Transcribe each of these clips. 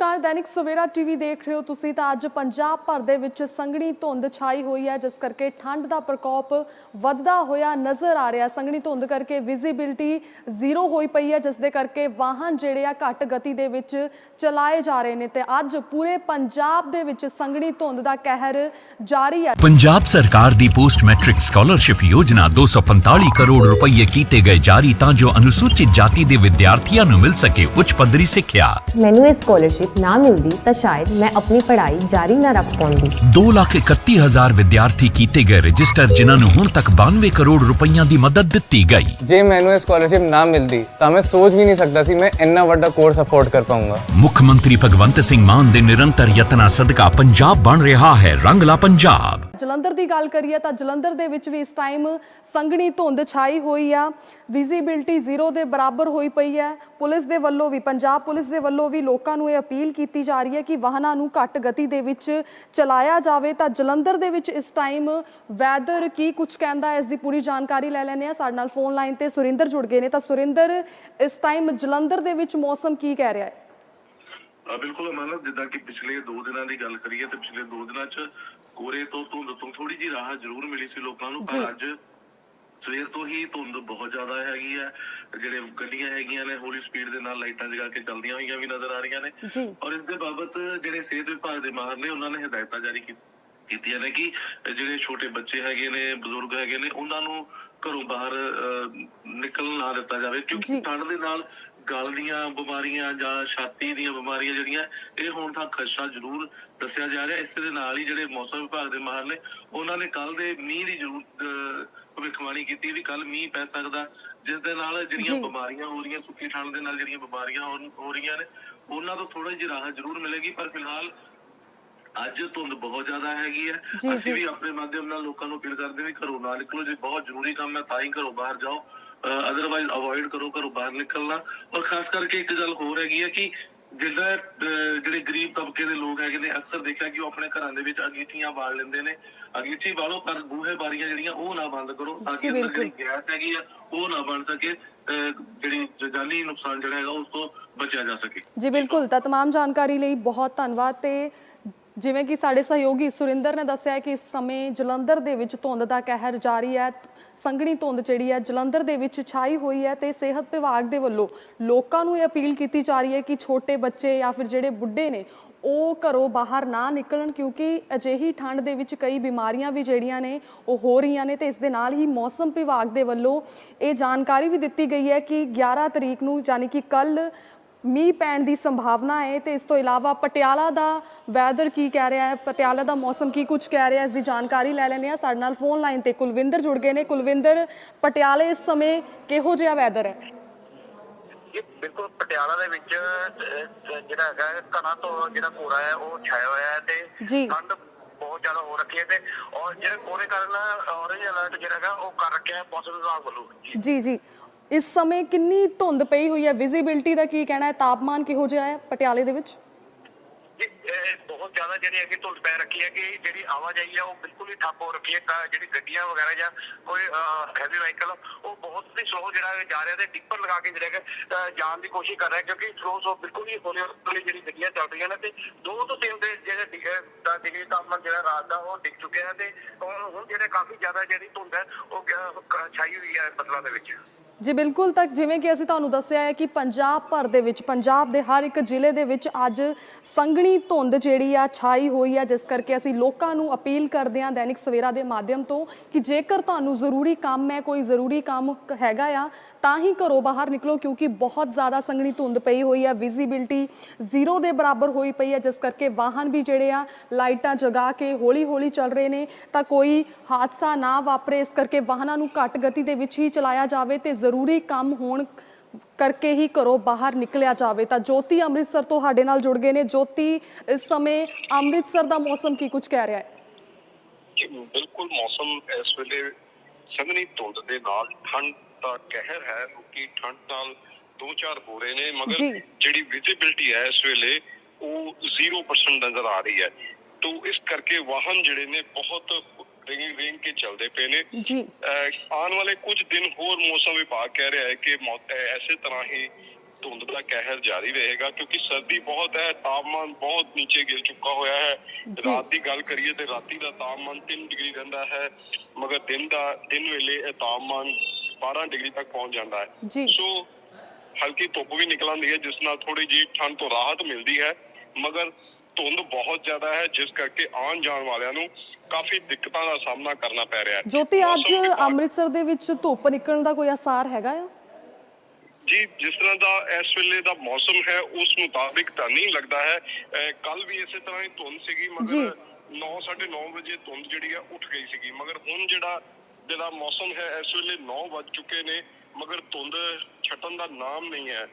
ਨਮਸਕਾਰ ਦੈਨਿਕ ਸਵੇਰਾ ਟੀਵੀ ਦੇਖ ਰਹੇ ਹੋ ਤੁਸੀਂ ਤਾਂ ਅੱਜ ਪੰਜਾਬ ਭਰ ਦੇ ਵਿੱਚ ਸੰਘਣੀ ਧੁੰਦ ਛਾਈ ਹੋਈ ਹੈ ਜਿਸ ਕਰਕੇ ਠੰਡ ਦਾ ਪ੍ਰਕੋਪ ਵੱਧਦਾ ਹੋਇਆ ਨਜ਼ਰ ਆ ਰਿਹਾ। ਸੰਘਣੀ ਧੁੰਦ ਕਰਕੇ ਵਿਜ਼ਿਬਿਲਟੀ ਜ਼ੀਰੋ ਹੋਈ ਪਈ ਹੈ ਜਿਸ ਦੇ ਕਰਕੇ ਵਾਹਨ ਜਿਹੜੇ ਆ ਘੱਟ ਗਤੀ ਦੇ ਵਿੱਚ ਚਲਾਏ ਜਾ ਰਹੇ ਨੇ ਤੇ ਅੱਜ ਪੂਰੇ ਪੰਜਾਬ ਦੇ ਵਿੱਚ ਸੰਘਣੀ ਧੁੰਦ ਦਾ ਕਹਿਰ ਜਾਰੀ ਹੈ। ਪੰਜਾਬ ਸਰਕਾਰ ਦੀ ਪੋਸਟ ਮੈਟ੍ਰਿਕ ਸਕਾਲਰਸ਼ਿਪ ਯੋਜਨਾ 245 ਕਰੋੜ ਰੁਪਏ ਕੀਤੇ ਗਏ ਜਾਰੀ ਤਾਂ ਜੋ ਅਨੁਸੂਚਿਤ ਜਾਤੀ ਦੇ ਵਿਦਿਆਰਥੀਆਂ ਨੂੰ ਮਿਲ ਸਕੇ ਉੱਚ ਪੱਧਰੀ ਸਿੱਖਿਆ। ਮੈਨੂੰ ਇਹ ਸਕਾਲਰਸ਼ਿਪ ਨਾ ਮਿਲਦੀ ਤਾਂ ਸ਼ਾਇਦ ਮੈਂ ਆਪਣੀ ਪੜ੍ਹਾਈ ਜਾਰੀ ਨਾ ਰੱਖ ਪਾਉਂਦੀ। 231000 ਵਿਦਿਆਰਥੀ ਕੀਤੇ ਗਏ ਰਜਿਸਟਰ ਜਿਨ੍ਹਾਂ ਨੂੰ ਹੁਣ ਤੱਕ 92 ਕਰੋੜ ਰੁਪਈਆਂ ਦੀ ਮਦਦ ਦਿੱਤੀ ਗਈ। ਜੇ ਮੈਨੂੰ ਇਹ ਸਕਾਲਰਸ਼ਿਪ ਨਾ ਮਿਲਦੀ ਤਾਂ ਮੈਂ ਸੋਚ ਵੀ ਨਹੀਂ ਸਕਦਾ ਸੀ ਮੈਂ ਇੰਨਾ ਵੱਡਾ ਕੋਰਸ ਅਫੋਰਡ ਕਰ ਪਾਉਂਗਾ ਮੁੱਖ ਮੰਤਰੀ ਭਗਵੰਤ ਸਿੰਘ ਮਾਨ ਦੇ ਨਿਰੰਤਰ ਯਤਨਾਂ ਸਦਕਾ ਪੰਜਾਬ ਬਣ ਰਿਹਾ ਹੈ ਰੰਗਲਾ ਪੰਜਾਬ। ਜਲੰਧਰ ਦੀ ਗੱਲ ਕਰੀਏ ਤਾਂ ਜਲੰਧਰ ਦੇ ਵਿੱਚ ਵੀ ਇਸ ਟਾਈਮ ਸੰਘਣੀ ਧੁੰਦ ਛਾਈ ਹੋਈ ਆ। ਵਿਜ਼ਿਬਿਲਟੀ ਜ਼ੀਰੋ ਦੇ ਬਰਾਬਰ ਹੋਈ ਪਈ ਹੈ। ਪੁਲਿਸ ਦੇ ਵੱਲੋਂ ਵੀ, ਪੰਜਾਬ ਪੁਲਿਸ ਦੇ ਵੱਲੋਂ ਵੀ ਲੋਕਾਂ ਨੂੰ ਇਹ ਅਪੀਲ ਕੀਤੀ ਜਾ ਰਹੀ ਹੈ ਕਿ ਵਾਹਨਾਂ ਨੂੰ ਘੱਟ ਗਤੀ ਦੇ ਵਿੱਚ ਚਲਾਇਆ ਜਾਵੇ। ਤਾਂ ਜਲੰਧਰ ਦੇ ਵਿੱਚ ਇਸ ਟਾਈਮ ਵੈਦਰ ਕੀ ਕੁਝ ਕਹਿੰਦਾ ਇਸ ਦੀ ਪੂਰੀ ਜਾਣਕਾਰੀ ਲੈ ਲੈਣੇ ਆ ਸਾਡੇ ਨਾਲ ਫੋਨ ਲਾਈਨ ਤੇ ਸੁਰਿੰਦਰ ਜੁੜ ਗਏ ਨੇ। ਤਾਂ ਸੁਰਿੰਦਰ, ਇਸ ਟਾਈਮ ਜਲੰਧਰ ਦੇ ਵਿੱਚ ਮੌਸਮ ਕੀ ਕਹਿ ਰਿਹਾ ਹੈ? ਬਿਲਕੁਲ ਅਮਾਨਤ ਜਿੱਦਾਂ ਕਿ ਪਿਛਲੇ 2 ਦਿਨਾਂ ਦੀ ਗੱਲ ਕਰੀਏ ਤੇ ਪਿਛਲੇ 2 ਦਿਨਾਂ 'ਚ ਕੋਰੇ ਤੋਂ ਧੁੰਦ ਤੋਂ ਥੋੜੀ ਜੀ ਰਾਹਤ ਜ਼ਰੂਰ ਮਿਲੀ ਸੀ ਲੋਕਾਂ ਨੂੰ। ਪਰ ਅੱਜ ਸਵੇਰ ਤੋਂ ਹੀ ਧੁੰਦ ਬਹੁਤ ਜ਼ਿਆਦਾ ਹੈਗੀ ਆ ਜਿਹੜੇ ਗੱਡੀਆਂ ਹੈਗੀਆਂ ਨੇ ਹੌਲੀ ਸਪੀਡ ਦੇ ਨਾਲ ਲਾਈਟਾਂ ਜਗਾ ਕੇ ਚੱਲਦੀਆਂ ਹੋਈਆਂ ਵੀ ਨਜ਼ਰ ਆ ਰਹੀਆਂ ਨੇ ਔਰ ਇਸ ਦੇ ਬਾਬਤ ਜਿਹੜੇ ਸਿਹਤ ਵਿਭਾਗ ਦੇ ਮਾਹਰ ਨੇ ਉਹਨਾਂ ਨੇ ਹਦਾਇਤਾਂ ਜਾਰੀ ਕੀਤੀਆਂ ਨੇ ਕਿ ਜਿਹੜੇ ਛੋਟੇ ਬੱਚੇ ਹੈਗੇ ਨੇ ਬਜ਼ੁਰਗ ਹੈਗੇ ਨੇ ਉਹਨਾਂ ਨੂੰ ਘਰੋਂ ਬਾਹਰ ਨਿਕਲਣ ਨਾ ਦਿੱਤਾ ਜਾਵੇ। ਕਿਉਂਕਿ ਠੰਡ ਦੇ ਨਾਲ ਗਲ ਦੀਆਂ ਬਿਮਾਰੀਆਂ ਜਾਂ ਛਾਤੀ ਦੀਆਂ ਬਿਮਾਰੀਆਂ ਜਿਹੜੀਆਂ ਇਹ ਹੁਣ ਤੱਕ ਖਦਸ਼ਾ ਜ਼ਰੂਰ ਦੱਸਿਆ ਜਾ ਰਿਹਾ। ਇਸੇ ਦੇ ਨਾਲ ਹੀ ਜਿਹੜੇ ਮੌਸਮ ਵਿਭਾਗ ਦੇ ਮਾਹਰ ਨੇ ਉਹਨਾਂ ਨੇ ਕੱਲ ਦੇ ਮੀਂਹ ਦੀ ਜ਼ਰੂਰ ਭਵਿੱਖਬਾਣੀ ਕੀਤੀ ਵੀ ਕੱਲ ਮੀਂਹ ਪੈ ਸਕਦਾ। ਜਿਸ ਦੇ ਨਾਲ ਜਿਹੜੀਆਂ। ਬਿਮਾਰੀਆਂ ਹੋ ਰਹੀਆਂ ਸੁੱਕੀ ਠੰਡ ਦੇ ਨਾਲ ਜਿਹੜੀਆਂ ਬਿਮਾਰੀਆਂ ਹੋ ਰਹੀਆਂ ਨੇ ਉਹਨਾਂ ਤੋਂ ਥੋੜਾ ਜਿਹੀ ਰਾਹਤ ਜ਼ਰੂਰ ਮਿਲੇਗੀ। ਪਰ ਫਿਲਹਾਲ ਅੱਜ ਧੁੰਦ ਬਹੁਤ ਜ਼ਿਆਦਾ ਹੈਗੀ ਹੈ ਜੀ, ਅਸੀਂ ਜੀ। ਵੀ ਆਪਣੇ ਮਾਧਿਅਮ ਨਾਲ ਲੋਕਾਂ ਨੂੰ ਅਪੀਲ ਕਰਦੇ ਵੀ ਘਰੋਂ ਨਾ ਨਿਕਲੋ ਜੇ ਬਹੁਤ ਜ਼ਰੂਰੀ ਕੰਮ ਹੈ ਤਾਂ ਹੀ ਘਰੋਂ ਬਾਹਰ ਜਾਓ ਅਦਰਵਾਈਜ਼ ਅਵੋਇਡ ਕਰੋ ਘਰੋਂ ਬਾਹਰ ਨਿਕਲਣਾ ਔਰ ਖਾਸ ਕਰਕੇ ਇੱਕ ਗੱਲ ਹੋਰ ਹੈਗੀ ਹੈ ਕਿ ਜਿੱਦਾਂ ਅਹ, ਜਿਹੜੇ ਗਰੀਬ ਤਬਕੇ ਦੇ ਲੋਕ ਹੈਗੇ ਨੇ ਅਕਸਰ ਦੇਖਿਆ ਕਿ ਉਹ ਆਪਣੇ ਘਰਾਂ ਦੇ ਵਿੱਚ ਅਗੀਠੀਆਂ ਬਾਲ ਲੈਂਦੇ ਨੇ ਅਗੀਠੀ ਬਾਲੋ ਪਰ ਬੂਹੇ ਬਾਰੀਆਂ ਜਿਹੜੀਆਂ ਉਹ ਨਾ ਬੰਦ ਕਰੋ ਤਾਂ ਜੀ, ਕਿ ਅੰਦਰ ਬਿਲਕੁਲ। ਜਿਹੜੀ ਗੈਸ ਹੈਗੀ ਆ ਉਹ ਨਾ ਬਣ ਸਕੇ ਅਹ, ਜਿਹੜੀ ਜਾਨੀ ਨੁਕਸਾਨ ਜਿਹੜਾ ਹੈਗਾ ਉਸ ਤੋਂ ਬਚਿਆ ਜਾ ਸਕੇ ਜੀ ਬਿਲਕੁਲ ਤਾਂ तमाम ਜਾਣਕਾਰੀ ਲਈ ਬਹੁਤ ਧੰਨਵਾਦ ਤੇ ਜਿਵੇਂ ਕਿ ਸਾਡੇ ਸਹਿਯੋਗੀ ਸੁਰਿੰਦਰ ਨੇ ਦੱਸਿਆ ਕਿ ਇਸ ਸਮੇਂ ਜਲੰਧਰ ਦੇ ਵਿੱਚ ਧੁੰਦ ਦਾ ਕਹਿਰ ਜਾਰੀ ਹੈ, ਸੰਘਣੀ ਧੁੰਦ ਜਿਹੜੀ ਹੈ ਜਲੰਧਰ ਦੇ ਵਿੱਚ ਛਾਈ ਹੋਈ ਹੈ ਤੇ ਸਿਹਤ ਵਿਭਾਗ ਦੇ ਵੱਲੋਂ ਲੋਕਾਂ ਨੂੰ ਇਹ ਅਪੀਲ ਕੀਤੀ ਜਾ ਰਹੀ ਹੈ ਕਿ ਛੋਟੇ ਬੱਚੇ ਜਾਂ ਫਿਰ ਜਿਹੜੇ ਬੁੱਢੇ ਨੇ, ਉਹ ਘਰੋਂ ਬਾਹਰ ਨਾ ਨਿਕਲਣ ਕਿਉਂਕਿ ਅਜਿਹੀ ਠੰਡ ਦੇ ਵਿੱਚ ਕਈ ਬਿਮਾਰੀਆਂ ਵੀ ਜਿਹੜੀਆਂ ਨੇ ਉਹ ਹੋ ਰਹੀਆਂ ਨੇ ਤੇ ਇਸ ਦੇ ਨਾਲ ਹੀ ਮੌਸਮ ਵਿਭਾਗ ਦੇ ਵੱਲੋਂ ਇਹ ਜਾਣਕਾਰੀ ਵੀ ਦਿੱਤੀ ਗਈ ਹੈ ਕਿ 11 ਤਰੀਕ ਨੂੰ ਯਾਨੀ ਕਿ ਕੱਲ ਮੀਂਹ ਪੈਣ ਦੀ ਸੰਭਾਵਨਾ ਹੈ ਤੇ ਇਸ ਤੋਂ ਇਲਾਵਾ ਪਟਿਆਲਾ ਦਾ ਵੈਦਰ ਕੀ ਕਹਿ ਰਿਹਾ ਹੈ? ਪਟਿਆਲਾ ਦਾ ਮੌਸਮ ਕੀ ਕੁਝ ਕਹਿ ਰਿਹਾ ਹੈ? ਇਸ ਦੀ ਜਾਣਕਾਰੀ ਲੈ ਲੈਣੇ ਆ ਸਾਡੇ ਨਾਲ ਫੋਨ ਲਾਈਨ ਤੇ ਕੁਲਵਿੰਦਰ ਜੁੜ ਗਏ ਨੇ। ਕੁਲਵਿੰਦਰ ਪਟਿਆਲੇ ਇਸ ਸਮੇਂ ਕਿਹੋ ਜਿਹਾ ਵੈਦਰ ਹੈ? ਇਹ ਬਿਲਕੁਲ ਪਟਿਆਲਾ ਦੇ ਵਿੱਚ ਜਿਹੜਾ ਹੈਗਾ ਹੈ, ਘਣਾ ਤੋਂ ਜਿਹੜਾ ਕੋਰਾ ਹੈ ਉਹ ਛਾਇਆ ਹੋਇਆ ਹੈ ਤੇ। ਠੰਡ ਬਹੁਤ ਜ਼ਿਆਦਾ ਹੋ ਰੱਖੀ ਹੈ ਤੇ ਔਰ ਜਿਹੜੇ ਕੋਰੇ ਕਾਰਨ ਔਰੇਂਜ ਅਲਰਟ ਜਿਹੜਾ ਹੈਗਾ ਉਹ ਕਰ ਰੱਖਿਆ ਹੈ ਮੌਸਮ ਵਿਭਾਗ ਵੱਲੋਂ। ਜੀ ਜੀ। ਇਸ ਸਮੇਂ ਕਿੰਨੀ ਧੁੰਦ ਪਈ ਹੋਈ ਹੈ? ਵਿਜ਼ਿਬਿਲਟੀ ਦਾ ਕੀ ਕਹਿਣਾ ਹੈ? ਤਾਪਮਾਨ ਕਿਹੋ ਜਿਹਾ ਹੈ ਪਟਿਆਲੇ ਦੇ ਵਿੱਚ? ਬਹੁਤ ਜ਼ਿਆਦਾ ਜਿਹੜੀ ਹੈਗੀ ਧੁੰਦ ਪੈ ਰੱਖੀ ਹੈ ਕਿ ਜਿਹੜੀ ਆਵਾਜਾਈ ਹੈ ਉਹ ਬਿਲਕੁਲ ਹੀ ਠੱਪ ਹੋ ਰੱਖੀ ਹੈ। ਜਿਹੜੀ ਗੱਡੀਆਂ ਵਗੈਰਾ ਜਾਂ ਕੋਈ ਹੈਵੀ ਵਹੀਕਲ ਉਹ ਬਹੁਤ ਹੀ ਸਲੋ ਜਿਹੜਾ ਜਾ ਰਿਹਾ ਤੇ ਡਿੱਪਰ ਲਗਾ ਕੇ ਜਿਹੜਾ ਜਾਣ ਦੀ ਕੋਸ਼ਿਸ਼ ਕਰ ਰਿਹਾ ਕਿਉਂਕਿ ਸਲੋ ਸਲੋ ਬਿਲਕੁਲ ਹੀ ਹੌਲੀ ਹੌਲੀ ਜਿਹੜੀ ਗੱਡੀਆਂ ਚੱਲ ਰਹੀਆਂ ਨੇ ਤੇ ਦੋ ਤੋਂ ਤਿੰਨ ਦੇ ਜਿਹੜੇ ਦਾ ਡਿਗਰੀ ਤਾਪਮਾਨ ਜਿਹੜਾ ਰਾਤ ਦਾ ਉਹ ਡਿੱਗ ਚੁੱਕਿਆ ਹੈ ਤੇ ਹੁਣ ਹੁਣ ਜਿਹੜੇ ਕਾਫੀ ਜ਼ਿਆਦਾ ਜਿਹੜੀ ਧੁੰਦ ਹੈ ਉਹ ਛਾਈ ਹੋਈ ਹੈ ਬੱਦਲਾਂ ਦੇ ਵਿੱਚ। ਜੀ, ਬਿਲਕੁਲ ਤੱਕ ਜਿਵੇਂ ਕਿ ਅਸੀਂ ਤੁਹਾਨੂੰ ਦੱਸਿਆ ਹੈ ਕਿ ਪੰਜਾਬ ਭਰ ਦੇ ਵਿੱਚ, ਪੰਜਾਬ ਦੇ ਹਰ ਇੱਕ ਜ਼ਿਲ੍ਹੇ ਦੇ ਵਿੱਚ ਅੱਜ ਸੰਘਣੀ ਧੁੰਦ ਜਿਹੜੀ ਆ ਛਾਈ ਹੋਈ ਆ, ਜਿਸ ਕਰਕੇ ਅਸੀਂ ਲੋਕਾਂ ਨੂੰ ਅਪੀਲ ਕਰਦੇ ਹਾਂ ਦੈਨਿਕ ਸਵੇਰਾ ਦੇ ਮਾਧਿਅਮ ਤੋਂ ਕਿ ਜੇਕਰ ਤੁਹਾਨੂੰ ਜ਼ਰੂਰੀ ਕੰਮ ਹੈ, ਕੋਈ ਜ਼ਰੂਰੀ ਕੰਮ ਕ- ਹੈਗਾ ਆ, ਤਾਂ ਹੀ ਘਰੋਂ ਬਾਹਰ ਨਿਕਲੋ, ਕਿਉਂਕਿ ਬਹੁਤ ਜ਼ਿਆਦਾ ਸੰਘਣੀ ਧੁੰਦ ਪਈ ਹੋਈ ਆ ਵਿਜ਼ਿਬਿਲਟੀ ਜ਼ੀਰੋ ਦੇ ਬਰਾਬਰ ਹੋਈ ਪਈ ਹੈ ਜਿਸ ਕਰਕੇ ਵਾਹਨ ਵੀ ਜਿਹੜੇ ਆ, ਲਾਈਟਾਂ ਜਗਾ ਕੇ ਹੌਲੀ ਹੌਲੀ ਚੱਲ ਰਹੇ ਨੇ, ਤਾਂ ਕੋਈ ਹਾਦਸਾ ਨਾ ਵਾਪਰੇ, ਇਸ ਕਰਕੇ ਵਾਹਨਾਂ ਨੂੰ ਘੱਟ ਗਤੀ ਦੇ ਵਿੱਚ ਹੀ ਚਲਾਇਆ ਜਾਵੇ ਤੇ ਜ਼ਰੂਰੀ ਕੰਮ ਹੋਣ ਕਰਕੇ ਹੀ ਘਰੋਂ ਬਾਹਰ ਨਿਕਲਿਆ ਜਾਵੇ। ਤਾਂ ਜੋਤੀ ਅੰਮ੍ਰਿਤਸਰ ਤੋਂ ਸਾਡੇ ਨਾਲ ਜੁੜ ਗਏ ਨੇ। ਜੋਤੀ ਇਸ ਸਮੇਂ ਅੰਮ੍ਰਿਤਸਰ ਦਾ ਮੌਸਮ ਕੀ ਕੁਝ ਕਹਿ ਰਿਹਾ ਹੈ? ਬਿਲਕੁਲ ਮੌਸਮ ਇਸ ਵੇਲੇ ਸੰਘਣੀ ਧੁੰਦ ਦੇ ਨਾਲ ਠੰਡ ਦਾ ਕਹਿਰ ਹੈ। ਕਿ ਠੰਡ ਨਾਲ ਦੋ ਚਾਰ ਹੋ ਰਹੇ ਨੇ ਮਗਰ। ਜਿਹੜੀ ਵਿਜ਼ਿਬਿਲਟੀ ਹੈ ਇਸ ਵੇਲੇ ਉਹ 0% ਨਜ਼ਰ ਆ ਰਹੀ ਹੈ। ਤੋਂ ਇਸ ਕਰਕੇ ਵਾਹਨ ਜਿਹੜੇ ਨੇ ਬਹੁਤ ਰਿੰਗ ਰਿੰਗ ਕੇ ਚੱਲਦੇ ਪਏ ਨੇ ਜੀ ਆਉਣ ਵਾਲੇ ਕੁਝ ਦਿਨ ਹੋਰ ਮੌਸਮ ਵਿਭਾਗ ਕਹਿ ਰਿਹਾ ਹੈ ਕਿ ਐਸੇ ਤਰ੍ਹਾਂ ਹੀ ਧੁੰਦ ਦਾ ਕਹਿਰ ਜਾਰੀ ਰਹੇਗਾ ਕਿਉਂਕਿ ਸਰਦੀ ਬਹੁਤ ਹੈ ਤਾਪਮਾਨ ਬਹੁਤ ਨੀਚੇ ਗਿਰ ਚੁੱਕਾ ਹੋਇਆ ਹੈ ਜੀ। ਰਾਤ ਦੀ ਗੱਲ ਕਰੀਏ ਤੇ ਰਾਤੀ ਦਾ ਤਾਪਮਾਨ 3 ਡਿਗਰੀ ਰਹਿੰਦਾ ਹੈ ਮਗਰ ਦਿਨ ਦਾ ਦਿਨ ਵੇਲੇ ਇਹ ਤਾਪਮਾਨ 12 ਡਿਗਰੀ ਤੱਕ ਪਹੁੰਚ ਜਾਂਦਾ ਹੈ ਜੀ। ਸੋ ਹਲਕੀ ਧੁੱਪ ਵੀ ਨਿਕਲ ਆਉਂਦੀ ਹੈ ਜਿਸ ਨਾਲ ਥੋੜੀ ਜਿਹੀ ਠੰਡ ਤੋਂ ਰਾਹਤ ਮਿਲਦੀ ਹੈ ਮਗਰ ਧੁੰਦ ਬਹੁਤ ਜ਼ਿਆਦਾ ਹੈ ਜਿਸ ਕਰਕੇ ਆਉਣ ਜਾਣ ਵਾਲਿਆਂ ਨੂੰ ਕਾਫੀ ਦਿੱਕਤਾਂ ਦਾ ਸਾਹਮਣਾ ਕਰਨਾ ਪੈ ਰਿਹਾ ਹੈ। ਜੋਤੀ ਅੱਜ ਅੰਮ੍ਰਿਤਸਰ ਦੇ ਵਿੱਚ ਧੁੱਪ ਨਿਕਲਣ ਦਾ ਕੋਈ ਅਸਾਰ ਹੈਗਾ ਆ? ਜੀ ਜਿਸ ਤਰ੍ਹਾਂ ਦਾ ਇਸ ਵੇਲੇ ਦਾ ਮੌਸਮ ਹੈ ਉਸ ਮੁਤਾਬਿਕ ਤਾਂ ਨਹੀਂ ਲੱਗਦਾ ਹੈ। ਕੱਲ ਵੀ ਇਸੇ ਤਰ੍ਹਾਂ ਹੀ ਧੁੰਦ ਸੀਗੀ। ਮਗਰ 9:30 ਵਜੇ ਧੁੰਦ ਜਿਹੜੀ ਹੈ ਉੱਠ ਗਈ ਸੀਗੀ। ਮਗਰ ਹੁਣ ਜਿਹੜਾ ਜਿਹੜਾ ਮੌਸਮ ਹੈ ਇਸ ਵੇਲੇ 9 ਵੱਜ ਚੁੱਕੇ ਨੇ ਮਗਰ ਧੁੰਦ ਛੱਟਣ ਦਾ ਨਾਮ ਨਹੀਂ ਹੈ।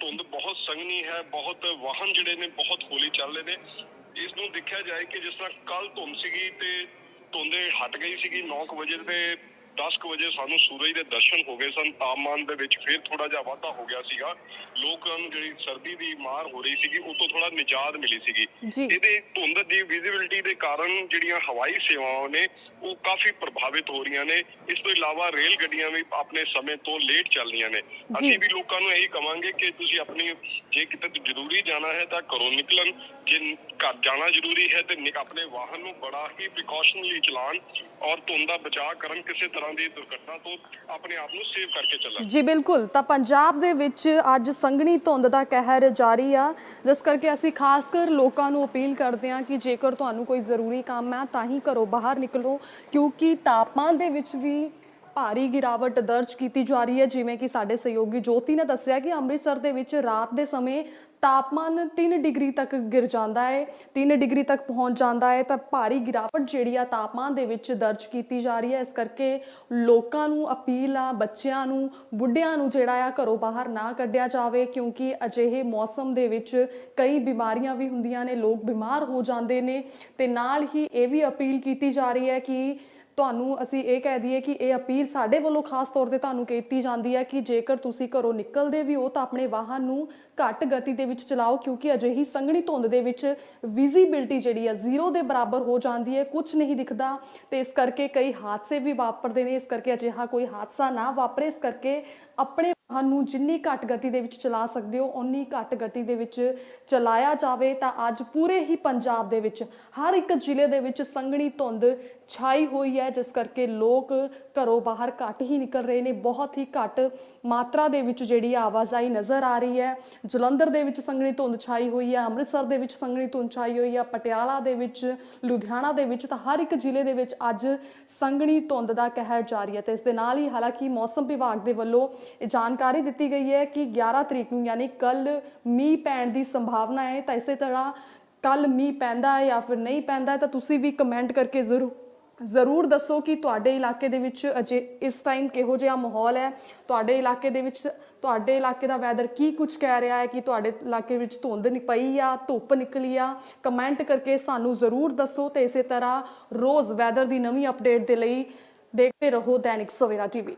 ਧੁੰਦ ਬਹੁਤ ਸੰਘਣੀ ਹੈ ਬਹੁਤ ਵਾਹਨ ਜਿਹੜੇ ਨੇ ਬਹੁਤ ਹੌਲੀ ਚੱਲ ਰਹੇ ਨੇ। ਇਸ ਨੂੰ ਦੇਖਿਆ ਜਾਏ ਕਿ ਜਿਸ ਤਰ੍ਹਾਂ ਕੱਲ ਧੁੰਦ ਸੀਗੀ ਤੇ ਧੁੰਦੇ ਹਟ ਗਈ ਸੀਗੀ 9 ਵਜੇ ਤੇ 10 ਕੁ ਵਜੇ ਸਾਨੂੰ ਸੂਰਜ ਦੇ ਦਰਸ਼ਨ ਹੋ ਗਏ ਸਨ। ਤਾਪਮਾਨ ਦੇ ਵਿੱਚ ਫਿਰ ਥੋੜਾ ਜਿਹਾ ਵਾਧਾ ਹੋ ਗਿਆ ਸੀਗਾ। ਲੋਕਾਂ ਨੂੰ ਜਿਹੜੀ ਸਰਦੀ ਦੀ ਮਾਰ ਹੋ ਰਹੀ ਸੀਗੀ ਉਹ ਤੋਂ ਥੋੜਾ ਨਿਜਾਤ ਮਿਲੀ ਸੀਗੀ। ਇਹਦੇ ਧੁੰਦ ਦੀ ਵਿਜ਼ਿਬਿਲਟੀ ਦੇ ਕਾਰਨ ਜਿਹੜੀਆਂ ਹਵਾਈ ਸੇਵਾਵਾਂ ਨੇ ਉਹ ਕਾਫੀ ਪ੍ਰਭਾਵਿਤ ਹੋ ਰਹੀਆਂ ਨੇ। ਇਸ ਤੋਂ ਇਲਾਵਾ ਰੇਲ ਗੱਡੀਆਂ ਵੀ ਆਪਣੇ ਸਮੇਂ ਤੋਂ ਲੇਟ ਚੱਲ ਰਹੀਆਂ ਨੇ। ਅਸੀਂ ਵੀ ਲੋਕਾਂ ਨੂੰ ਇਹੀ ਕਵਾਂਗੇ ਕਿ ਤੁਸੀਂ ਆਪਣੀ ਜੇ ਕਿਤੇ ਜ਼ਰੂਰੀ ਜਾਣਾ ਹੈ ਤਾਂ ਘਰੋਂ ਨਿਕਲਣ। ਜੇ ਘਰ ਜਾਣਾ ਜ਼ਰੂਰੀ ਹੈ ਤੇ ਆਪਣੇ ਵਾਹਨ ਨੂੰ ਬੜਾ ਹੀ ਪ੍ਰੀਕਾਸ਼ਨਲੀ ਚਲਾਉਣ ਔਰ ਧੁੰਦ ਦਾ ਬਚਾਅ ਕਰਨ ਕਿਸੇ ਤਰ੍ਹਾਂ ਦੀ ਦੁਰਘਟਨਾ ਤੋਂ ਆਪਣੇ ਆਪ ਨੂੰ ਸੇਵ ਕਰਕੇ ਚੱਲਣ। ਜੀ, ਬਿਲਕੁਲ। ਤਾਂ ਪੰਜਾਬ ਦੇ ਵਿੱਚ ਅੱਜ ਸੰਘਣੀ ਧੁੰਦ ਦਾ ਕਹਿਰ ਜਾਰੀ ਆ। ਜਿਸ ਕਰਕੇ ਅਸੀਂ ਖਾਸ ਕਰ ਲੋਕਾਂ ਨੂੰ ਅਪੀਲ ਕਰਦੇ ਹਾਂ ਕਿ ਜੇਕਰ ਤੁਹਾਨੂੰ ਕੋਈ ਜ਼ਰੂਰੀ ਕੰਮ ਹੈ, ਤਾਂ ਹੀ ਘਰੋਂ ਬਾਹਰ ਨਿਕਲੋ, ਕਿਉਂਕਿ ਤਾਪਮਾਨ ਦੇ ਵਿੱਚ ਵੀ ਭਾਰੀ ਗਿਰਾਵਟ ਦਰਜ ਕੀਤੀ ਜਾ ਰਹੀ ਹੈ, ਜਿਵੇਂ ਕਿ ਸਾਡੇ ਸਹਿਯੋਗੀ ਜੋਤੀ ਨੇ ਦੱਸਿਆ ਕਿ ਅੰਮ੍ਰਿਤਸਰ ਦੇ ਵਿੱਚ ਰਾਤ ਦੇ ਸਮੇਂ ਤਾਪਮਾਨ 3 ਡਿਗਰੀ ਤੱਕ ਗਿਰ ਜਾਂਦਾ ਹੈ 3 ਡਿਗਰੀ ਤੱਕ ਪਹੁੰਚ ਜਾਂਦਾ ਹੈ, ਤਾਂ ਭਾਰੀ ਗਿਰਾਵਟ ਜਿਹੜੀ ਆ ਤਾਪਮਾਨ ਦੇ ਵਿੱਚ ਦਰਜ ਕੀਤੀ ਜਾ ਰਹੀ ਹੈ। ਇਸ ਕਰਕੇ ਲੋਕਾਂ ਨੂੰ ਅਪੀਲ ਆ, ਬੱਚਿਆਂ ਨੂੰ, ਬੁੱਢਿਆਂ ਨੂੰ ਜਿਹੜਾ ਆ ਘਰੋਂ ਬਾਹਰ ਨਾ ਕੱਢਿਆ ਜਾਵੇ, ਕਿਉਂਕਿ ਅਜਿਹੇ ਮੌਸਮ ਦੇ ਵਿੱਚ ਕਈ ਬਿਮਾਰੀਆਂ ਵੀ ਹੁੰਦੀਆਂ ਨੇ, ਲੋਕ ਬਿਮਾਰ ਹੋ ਜਾਂਦੇ ਨੇ ਤੇ ਨਾਲ ਹੀ ਇਹ ਵੀ ਅਪੀਲ ਕੀਤੀ ਜਾ ਰਹੀ ਹੈ ਕਿ ਤੁਹਾਨੂੰ ਅਸੀਂ ਇਹ ਕਹਿ ਦਈਏ ਕਿ ਇਹ ਅਪੀਲ ਸਾਡੇ ਵੱਲੋਂ ਖਾਸ ਤੌਰ ਤੇ ਤੁਹਾਨੂੰ ਕੀਤੀ ਜਾਂਦੀ ਹੈ ਕਿ ਜੇਕਰ ਤੁਸੀਂ ਘਰੋਂ ਨਿਕਲਦੇ ਵੀ ਹੋ ਤਾਂ ਆਪਣੇ ਵਾਹਨ ਨੂੰ ਘੱਟ ਗਤੀ ਦੇ ਵਿੱਚ ਚਲਾਓ, ਕਿਉਂਕਿ ਅਜਿਹੀ ਸੰਘਣੀ ਧੁੰਦ ਦੇ ਵਿੱਚ ਵਿਜ਼ਿਬਿਲਟੀ ਜਿਹੜੀ ਹੈ ਜ਼ੀਰੋ ਦੇ ਬਰਾਬਰ ਹੋ ਜਾਂਦੀ ਹੈ ਕੁਝ ਨਹੀਂ ਦਿਖਦਾ। ਤੇ ਇਸ ਕਰਕੇ ਕਈ ਹਾਦਸੇ ਵੀ ਵਾਪਰਦੇ ਨੇ, ਇਸ ਕਰਕੇ ਅਜਿਹਾ ਕੋਈ ਹਾਦਸਾ ਨਾ ਵਾਪਰੇ, ਇਸ ਕਰਕੇ ਆਪਣੇ ਵਾਹਨ ਨੂੰ ਜਿੰਨੀ ਘੱਟ ਗਤੀ ਦੇ ਵਿੱਚ ਚਲਾ ਸਕਦੇ ਹੋ, ਓਨੀ ਘੱਟ ਗਤੀ ਦੇ ਵਿੱਚ ਚਲਾਇਆ ਜਾਵੇ। ਤਾਂ ਅੱਜ ਪੂਰੇ ਹੀ ਪੰਜਾਬ ਦੇ ਵਿੱਚ, ਹਰ ਇੱਕ ਜ਼ਿਲ੍ਹੇ ਦੇ ਵਿੱਚ ਸੰਘਣੀ ਧੁੰਦ ਛਾਈ ਹੋਈ ਹੈ, ਜਿਸ ਕਰਕੇ ਲੋਕ ਘਰੋਂ ਬਾਹਰ ਘੱਟ ਹੀ ਨਿਕਲ ਰਹੇ ਨੇ। ਬਹੁਤ ਹੀ ਘੱਟ ਮਾਤਰਾ ਦੇ ਵਿੱਚ ਜਿਹੜੀ ਆਵਾਜਾਈ ਨਜ਼ਰ ਆ ਰਹੀ ਹੈ। ਜਲੰਧਰ ਦੇ ਵਿੱਚ ਸੰਘਣੀ ਧੁੰਦ ਛਾਈ ਹੋਈ ਹੈ, ਅੰਮ੍ਰਿਤਸਰ ਦੇ ਵਿੱਚ ਸੰਘਣੀ ਧੁੰਦ ਛਾਈ ਹੋਈ ਹੈ, ਪਟਿਆਲਾ ਦੇ ਵਿੱਚ, ਲੁਧਿਆਣਾ ਦੇ ਵਿੱਚ ਤਾਂ ਹਰ ਇੱਕ ਜ਼ਿਲ੍ਹੇ ਦੇ ਵਿੱਚ ਅੱਜ ਸੰਘਣੀ ਧੁੰਦ ਦਾ ਕਹਿਰ ਜਾਰੀ ਹੈ। ਤੇ ਇਸ ਦੇ ਨਾਲ ਹੀ ਹਾਲਾਂਕਿ ਮੌਸਮ ਵਿਭਾਗ ਦੇ ਵੱਲੋਂ ਇਹ ਜਾਣਕਾਰੀ ਦਿੱਤੀ ਗਈ ਹੈ ਕਿ 11 ਤਰੀਕ ਨੂੰ ਯਾਨੀ ਕੱਲ ਮੀਂਹ ਪੈਣ ਦੀ ਸੰਭਾਵਨਾ ਹੈ। ਤਾਂ ਇਸੇ ਤਰ੍ਹਾਂ ਕੱਲ ਮੀਂਹ ਪੈਂਦਾ ਹੈ ਜਾਂ ਫਿਰ ਨਹੀਂ ਪੈਂਦਾ ਤਾਂ ਤੁਸੀਂ ਵੀ ਕਮੈਂਟ ਕਰਕੇ ਜ਼ਰੂਰ ਜ਼ਰੂਰ ਦੱਸੋ ਕਿ ਤੁਹਾਡੇ ਇਲਾਕੇ ਦੇ ਵਿੱਚ ਅਜੇ ਇਸ ਟਾਈਮ ਕਿਹੋ ਜਿਹਾ ਮਾਹੌਲ ਹੈ? ਤੁਹਾਡੇ ਇਲਾਕੇ ਦੇ ਵਿੱਚ, ਤੁਹਾਡੇ ਇਲਾਕੇ ਦਾ ਵੈਦਰ ਕੀ ਕੁਝ ਕਹਿ ਰਿਹਾ ਹੈ ਕਿ ਤੁਹਾਡੇ ਇਲਾਕੇ ਵਿੱਚ ਧੁੰਦ ਪਈ ਆ, ਧੁੱਪ ਨਿਕਲੀ ਆ? ਕਮੈਂਟ ਕਰਕੇ ਸਾਨੂੰ ਜ਼ਰੂਰ ਦੱਸੋ ਤੇ ਇਸੇ ਤਰ੍ਹਾਂ ਰੋਜ਼ ਵੈਦਰ ਦੀ ਨਵੀਂ ਅਪਡੇਟ ਦੇ ਲਈ ਦੇਖਦੇ ਰਹੋ ਦੈਨਿਕ ਸਵੇਰਾ ਟੀਵੀ